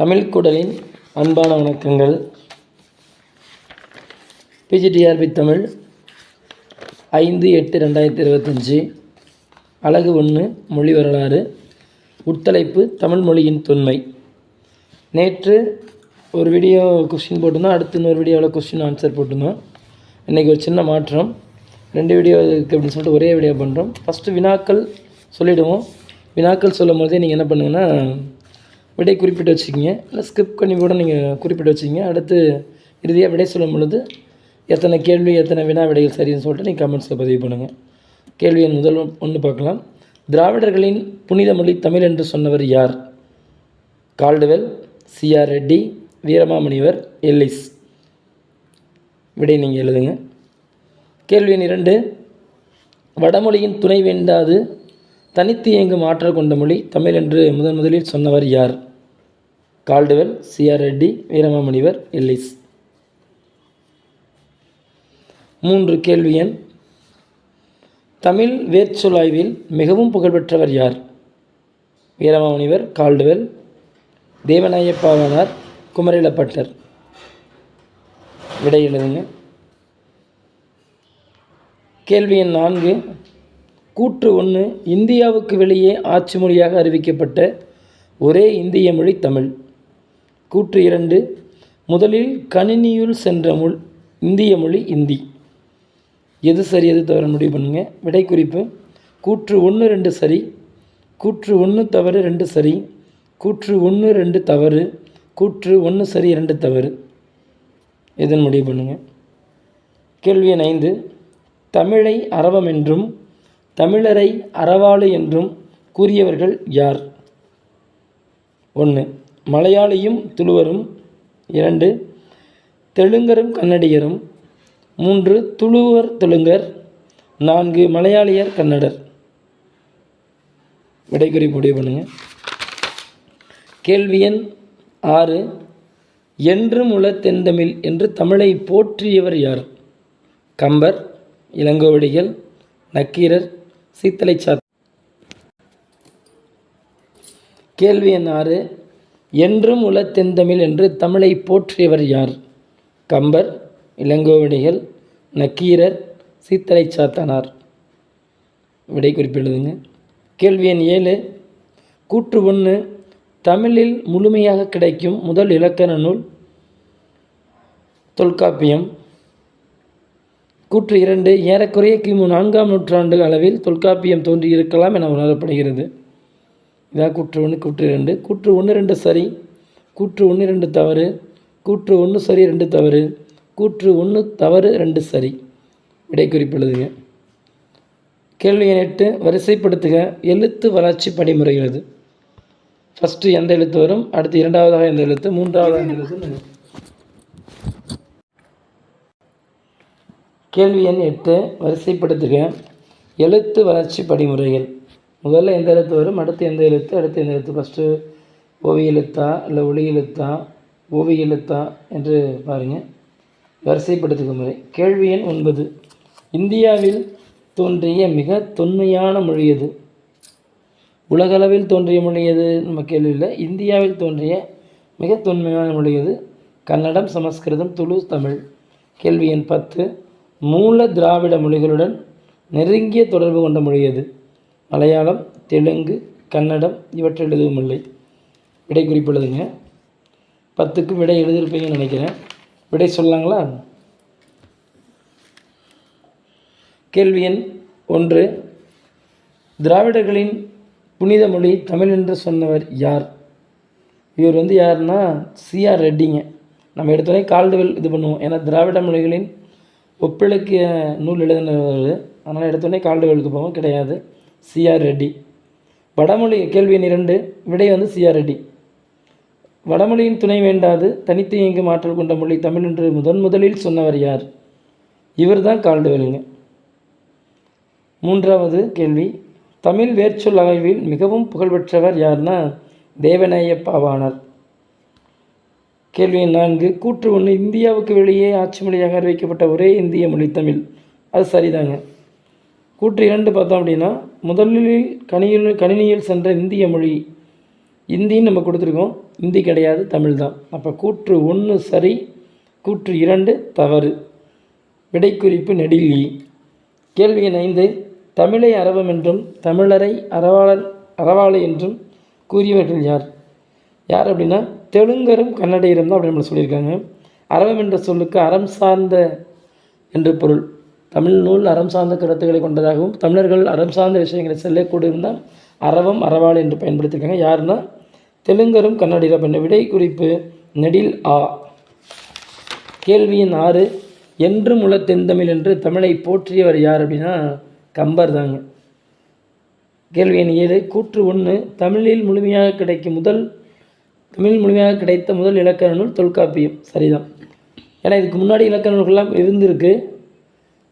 தமிழ் குடலின் அன்பான வணக்கங்கள். பிஜிடிஆர்பி தமிழ் ஐந்து எட்டு ரெண்டாயிரத்தி இருபத்தஞ்சி. அழகு ஒன்று மொழி வரலாறு உட்தலைப்பு தமிழ் மொழியின் தொன்மை. நேற்று ஒரு வீடியோ கொஸ்டின் போட்டிருந்தோம் அடுத்து இன்னொரு வீடியோவில் கொஸ்டின் ஆன்சர் போட்டிருந்தோம். இன்றைக்கி ஒரு சின்ன மாற்றம். ரெண்டு வீடியோ இருக்குது அப்படின்னு சொல்லிட்டு ஒரே வீடியோ பண்ணுறோம் ஃபஸ்ட்டு வினாக்கள் சொல்லிவிடுவோம் வினாக்கள் சொல்லும் போதே நீங்கள் என்ன பண்ணுங்கன்னா விடை குறிப்பிட்டு வச்சுக்கிங்க. இல்லை ஸ்கிப் பண்ணி கூட நீங்கள் குறிப்பிட்டு வச்சுக்கிங்க. அடுத்து இறுதியாக விடை சொல்லும் பொழுது எத்தனை கேள்வி எத்தனை வினா விடைகள் சரின்னு சொல்லிட்டு நீங்கள் கமெண்ட்ஸில் பதிவு பண்ணுங்கள் கேள்வி முதல் ஒன்று பார்க்கலாம். திராவிடர்களின் புனித மொழி தமிழ் என்று சொன்னவர் யார்? Caldwell CR Reddy Veeramamunivar Ellis. விடை நீங்கள் எழுதுங்க. கேள்வி எண் இரண்டு. வடமொழியின் துணை வேண்டாது தனித்து இயங்கும் ஆற்றல் கொண்ட மொழி தமிழ் என்று முதன் முதலில் சொன்னவர் யார்? Caldwell CR Reddy Veeramamunivar Ellis. மூன்று கேள்வி எண். தமிழ் வேர்ச்சொலாய்வில் மிகவும் புகழ்பெற்றவர் யார்? வீரமாமுனிவர் கால்டுவெல் தேவநாயப்பாவனார் குமரிலப்பட்டர். விடை எழுதுங்க. கேள்வி எண் நான்கு. கூற்று ஒன்று இந்தியாவுக்கு வெளியே ஆட்சி மொழியாக அறிவிக்கப்பட்ட ஒரே இந்திய மொழி தமிழ். கூற்று இரண்டு. முதலில் கணினியுள் சென்ற மொழி இந்திய மொழி இந்தி. எது சரி எது தவறு முடிவு பண்ணுங்கள் விடை குறிப்பு கூற்று ஒன்று ரெண்டு சரி. கூற்று ஒன்று தவறு ரெண்டு சரி. கூற்று ஒன்று ரெண்டு தவறு. கூற்று ஒன்று சரி இரண்டு தவறு. எதுன்னு முடிவு பண்ணுங்கள் கேள்வி எண் ஐந்து. தமிழை அரவம் என்றும் தமிழரை அறவாளு என்றும் கூறியவர்கள் யார்? ஒன்று மலையாளியும் துளுவரும். இரண்டு தெலுங்கரும் கன்னடியரும் மூன்று துளுவர் தெலுங்கர். நான்கு மலையாளியர் கன்னடர். விடைக்குறி முடிவு பண்ணுங்கள் கேள்வி எண் ஆறு என்றும் உள தென்தமிழ் என்று தமிழை போற்றியவர் யார்? கம்பர் இளங்கோவடிகள் நக்கீரர் சீத்தலை சாத் கேள்வி எண் ஆறு என்றும் உலத்தெந்தமிழ் என்று தமிழை போற்றியவர் யார்? கம்பர் இளங்கோவடிகள் நக்கீரர் சீத்தலை சாத்தனார். விடை குறிப்பிடுதுங்க கேள்வி எண் ஏழு. கூற்று ஒன்று. தமிழில் முழுமையாக கிடைக்கும் முதல் இலக்கண நூல் தொல்காப்பியம். கூற்று இரண்டு. ஏறக்குறைய கிமு நான்காம் நூற்றாண்டு அளவில் தொல்காப்பியம் தோன்றியிருக்கலாம் என உணரப்படுகிறது. இதான் கூற்று ஒன்று கூற்று ரெண்டு கூற்று ஒன்று ரெண்டு சரி. கூற்று ஒன்று ரெண்டு தவறு. கூற்று ஒன்று சரி ரெண்டு தவறு. கூற்று ஒன்று தவறு ரெண்டு சரி. விடை குறிப்பிடுதுங்க கேள்வி எண் எட்டு வரிசைப்படுத்துக. எழுத்து வளர்ச்சி படிமுறைகள் இது ஃபஸ்ட்டு எந்த எழுத்து வரும்? அடுத்து இரண்டாவதாக எந்த எழுத்து? மூன்றாவதாக எந்த எழுத்து? கேள்வி எண் எட்டு வரிசைப்படுத்துக. எழுத்து வளர்ச்சி படிமுறைகள். முதல்ல எந்த எழுத்து வரும்? அடுத்து எந்த எழுத்து? அடுத்து எந்த எழுத்து? ஃபஸ்ட்டு ஓவிய எழுத்தா? இல்லை ஒளி எழுத்தா? ஓவிய எழுத்தா? என்று பாருங்கள் வரிசைப்படுத்துக முறை. கேள்வி எண் ஒன்பது. இந்தியாவில் தோன்றிய மிக தொன்மையான மொழி எது? உலகளவில் தோன்றிய மொழி எது? நம்ம கேள்வியில் இந்தியாவில் தோன்றிய மிக தொன்மையான மொழி எது? கன்னடம் சமஸ்கிருதம் துளு தமிழ். கேள்வி எண் பத்து. மூல திராவிட மொழிகளுடன் நெருங்கிய தொடர்பு கொண்ட மொழி எது? மலையாளம் தெலுங்கு கன்னடம் இவற்றில் எதுவும் இல்லை. விடை குறிப்பிடுதுங்க பத்துக்கு விடை எழுதியிருப்பீங்கன்னு நினைக்கிறேன். விடை சொல்லலாங்களா கேள்வி எண் ஒன்று. திராவிடர்களின் புனித மொழி தமிழ் என்று சொன்னவர் யார்? இவர் வந்து யாருன்னா சிஆர் ரெட்டிங்க. நம்ம எடுத்தோடனே கால்டுவெல் இது பண்ணுவோம். ஏன்னா திராவிட மொழிகளின் ஒப்பிலக்கிய நூல் எழுதினவர் அதனால் எடுத்தோடனே கால்டுவெலுக்கு போவோம். கிடையாது. சிஆர் ரெட்டி. வடமொழி கேள்வி இரண்டு விடை வந்து சிஆர் ரெட்டி. வடமொழியின் துணை வேண்டாது தனித்து இயங்கும் ஆற்றல் கொண்ட மொழி தமிழ் என்று முதன் முதலில் சொன்னவர் யார்? இவர் தான் கால்டுவெலுங்க மூன்றாவது கேள்வி தமிழ் வேர்ச்சொல் ஆய்வில் மிகவும் புகழ்பெற்றவர் யார்னா தேவநாயப்பாவானார். கேள்வி நான்கு கூற்று ஒன்று இந்தியாவுக்கு வெளியே ஆட்சி மொழியாக அறிவிக்கப்பட்ட ஒரே இந்திய மொழி தமிழ். அது சரிதாங்க. கூற்று இரண்டு பார்த்தோம் அப்படின்னா முதலில் கணியில் கணினியில் சென்ற இந்திய மொழி. இந்தின்னு நம்ம கொடுத்துருக்கோம். இந்தி கிடையாது தமிழ் தான். அப்போ கூற்று ஒன்று சரி கூற்று இரண்டு தவறு. விடைக்குறிப்பு நெடில்லி ஈ கேள்வி எண் ஐந்து தமிழை அரவம் என்றும் தமிழரை அறவாளர் அறவாளை என்றும் கூறியவர்கள் யார்? யார் அப்படின்னா தெலுங்கரும் கன்னடையரும் தான் அப்படி நம்மளை சொல்லியிருக்காங்க. அரவம் என்ற சொல்லுக்கு அறம் சார்ந்த என்று பொருள். தமிழ் நூல் அறம் சார்ந்த கருத்துக்களை கொண்டதாகவும் தமிழர்கள் அறம் சார்ந்த விஷயங்களை சொல்லக்கூடியிருந்தால் அறவம் அறவாள் என்று பயன்படுத்தியிருக்காங்க. யாருன்னா? தெலுங்கரும் கன்னடிகரும் என்ற விடை குறிப்பு நெடில் ஆ. கேள்வியின் ஆறு என்றும் உள்ள தென்தமிழ் என்று தமிழை போற்றியவர் யார்? அப்படின்னா கம்பர் தாங்க. கேள்வி எண் ஏழு கூற்று ஒன்று தமிழில் முழுமையாக கிடைக்கும் முதல் தமிழ் முழுமையாக கிடைத்த முதல் இலக்கண நூல் தொல்காப்பியம். சரிதான். ஏன்னா இதுக்கு முன்னாடி இலக்கண நூல்கள்லாம் இருந்திருக்கு.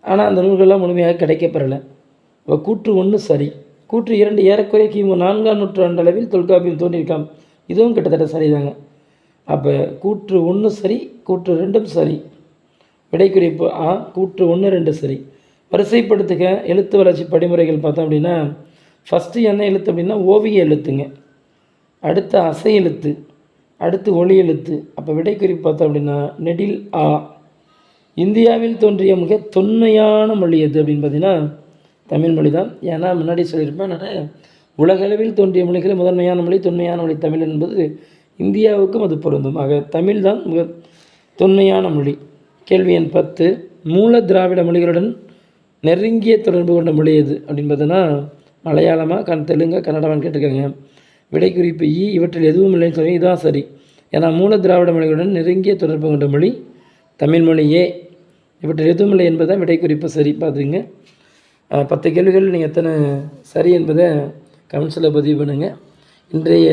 ஆனால் அந்த நூல்கள்லாம் முழுமையாக கிடைக்கப்பெறலை. அப்போ கூற்று ஒன்று சரி. கூற்று இரண்டு ஏறக்குறைய கிமு நான்காம் நூற்றாண்டு அளவில் தொல்காப்பியம் தோன்றியிருக்காம். இதுவும் கிட்டத்தட்ட சரிதாங்க. அப்போ கூற்று ஒன்று சரி கூற்று ரெண்டும் சரி. விடைக்குறிப்பு ஆ கூற்று ஒன்று ரெண்டு சரி. வரிசைப்படுத்துக எழுத்து வளர்ச்சி படிமுறைகள் பார்த்தோம் அப்படின்னா ஃபஸ்ட்டு என்ன எழுத்து அப்படின்னா ஓவிய எழுத்துங்க. அடுத்து அசை எழுத்து அடுத்து ஒளி எழுத்து. அப்போ விடைக்குறிப்பு பார்த்தோம் அப்படின்னா நெடில் ஆ. இந்தியாவில் தோன்றிய மிக தொன்மையான மொழி எது அப்படின்னு பார்த்தீங்கன்னா தமிழ் மொழி தான் ஏன்னா முன்னாடி சொல்லியிருப்பேன் உலகளவில் தோன்றிய மொழிகளில் முதன்மையான மொழி தொன்மையான மொழி தமிழ் என்பது இந்தியாவுக்கும் அது பொருந்தும். ஆக தமிழ் தான் மிக தொன்மையான மொழி. கேள்வி எண் பத்து மூல திராவிட மொழிகளுடன் நெருங்கிய தொடர்பு கொண்ட மொழி எது அப்படின்னு பார்த்தோன்னா மலையாளமாக கண் தெலுங்கா கன்னடமான்னு கேட்டிருக்காங்க. விடைக்குறிப்பு இ இவற்றில் எதுவும் இல்லைன்னு சொல்லி இதுதான் சரி. ஏன்னா மூல திராவிட மொழிகளுடன் நெருங்கிய தொடர்பு கொண்ட மொழி தமிழ் மொழியே இவற்றில் எதுவும் இல்லை என்பதை விடைக்குறிப்பு சரி பார்த்துங்க பத்து கேள்விகள் நீங்கள் எத்தனை சரி என்பதை கமெண்ட்ஸில் பதிவு பண்ணுங்கள் இன்றைய